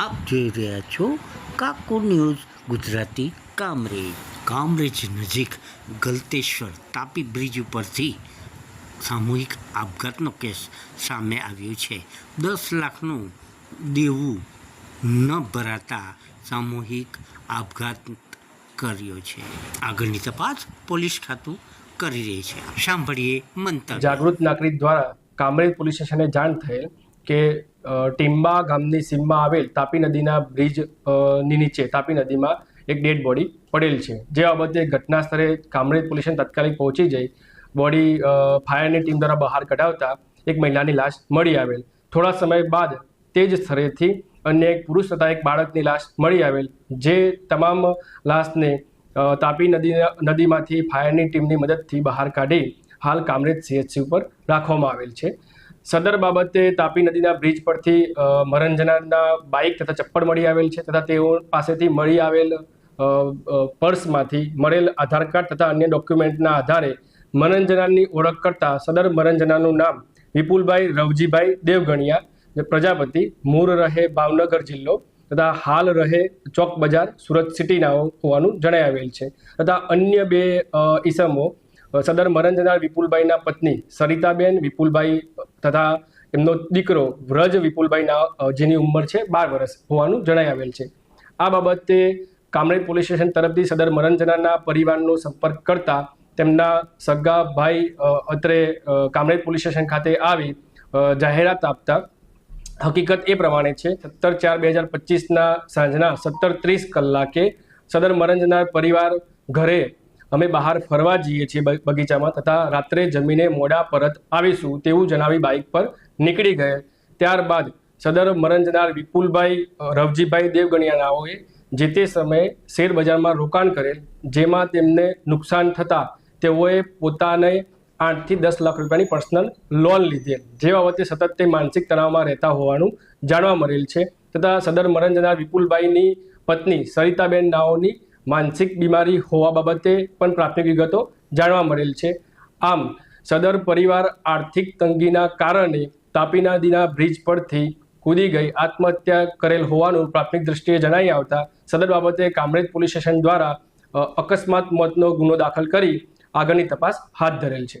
આપ જોઈ રહ્યા છો કાકો ન્યૂઝ ગુજરાતી કામરેજ. કામરેજ નજીક ગલતેશ્વર તાપી બ્રિજ ઉપરથી સામૂહિક આપઘાતનો કેસ સામે આવ્યો છે. દસ લાખનું દેવું ન ભરાતા સામૂહિક આપઘાત કર્યો છે. આગળની તપાસ પોલીસ ખાતું કરી રહી છે. સાંભળીએ મંતવ્ય. જાગૃત નાગરિક દ્વારા કામરેજ પોલીસ સ્ટેશને જાણ થયેલ કે ટીંબા ગામની સીમમાં આવેલ તાપી નદીના બ્રિજની નીચે, તાપી નદીમાં એક ડેડ બોડી પડેલ છે. જે બાબતે ઘટના સ્થળે કામરેજ પોલીસ તાત્કાલિક પહોંચી જઈ બોડી ફાયરની ટીમ દ્વારા બહાર કઢાવતા એક મહિલાની લાશ મળી આવેલ. થોડા સમય બાદ તે જ સ્થળેથી અન્ય એક પુરુષ તથા એક બાળકની લાશ મળી આવેલ, જે તમામ લાશને તાપી નદી, નદીમાંથી ફાયરની ટીમની મદદથી બહાર કાઢી હાલ કામરેજ સીએચસી ઉપર રાખવામાં આવેલ છે. સદર બાબતે તાપી નદીના બ્રિજ પરથી મરંજનાના બાઇક તથા ચપ્પલ મળી આવેલ છે તથા તેઓ પાસેથી મળી આવેલ પર્સમાંથી મળેલ આધાર કાર્ડ તથા અન્ય ડોક્યુમેન્ટના આધારે મરંજનાની ઓળખ કરતા સદર મરંજનાનું નામ વિપુલભાઈ રવજીભાઈ દેવગણિયા પ્રજાપતિ મૂળ રહે ભાવનગર જિલ્લો તથા હાલ રહે ચોક બજાર સુરત સિટીના હોવાનું જણાવેલ છે તથા અન્ય બે ઈસમો સદર મરણ જનાર વિપુલભાઈના પત્ની સરિતાબેન વિપુલભાઈ તથા એમનો દીકરો વ્રજ વિપુલભાઈના જેની ઉંમર છે બાર વર્ષ હોવાનું જણાઈ આવેલ છે. આ બાબતે કામરેજ પોલીસ સ્ટેશન તરફથી સદર મરણ જનારના પરિવારનો સંપર્ક કરતા તેમના સગા ભાઈ અત્રે કામરેજ પોલીસ સ્ટેશન ખાતે આવી જાહેરાત આપતા. હકીકત એ પ્રમાણે છે, સત્તર ચાર બે હજાર પચીસના સાંજના સત્તર ત્રીસ કલાકે સદર મરણ જનાર પરિવાર ઘરે અમે બહાર ફરવા જઈએ છીએ બગીચામાં તથા રાત્રે જમીને મોડા પરત આવીશું તેવું જણાવી બાઇક પર નીકળી ગયેલ ત્યારબાદ સદર મરંજનાર વિપુલભાઈ રવજીભાઈ દેવગણિયાનાઓએ જે તે સમયે શેરબજારમાં રોકાણ કરેલ, જેમાં તેમને નુકસાન થતાં તેઓએ પોતાને આઠથી દસ લાખ રૂપિયાની પર્સનલ લોન લીધેલ, જે બાબતે સતત તે માનસિક તણાવમાં રહેતા હોવાનું જાણવા મળેલ છે. તથા સદર મરંજનાર વિપુલભાઈની પત્ની સરિતાબેન નાઓની માનસિક બીમારી હોવા બાબતે પણ પ્રાથમિક વિગતો જાણવા મળેલ છે. આમ, સદર પરિવાર આર્થિક તંગીના કારણે તાપી નદીના બ્રિજ પરથી કૂદી ગઈ આત્મહત્યા કરેલ હોવાનું પ્રાથમિક દ્રષ્ટિએ જણાઈ આવતા સદર બાબતે કામરેજ પોલીસ સ્ટેશન દ્વારા અકસ્માત મોતનો ગુનો દાખલ કરી આગળની તપાસ હાથ ધરેલ છે.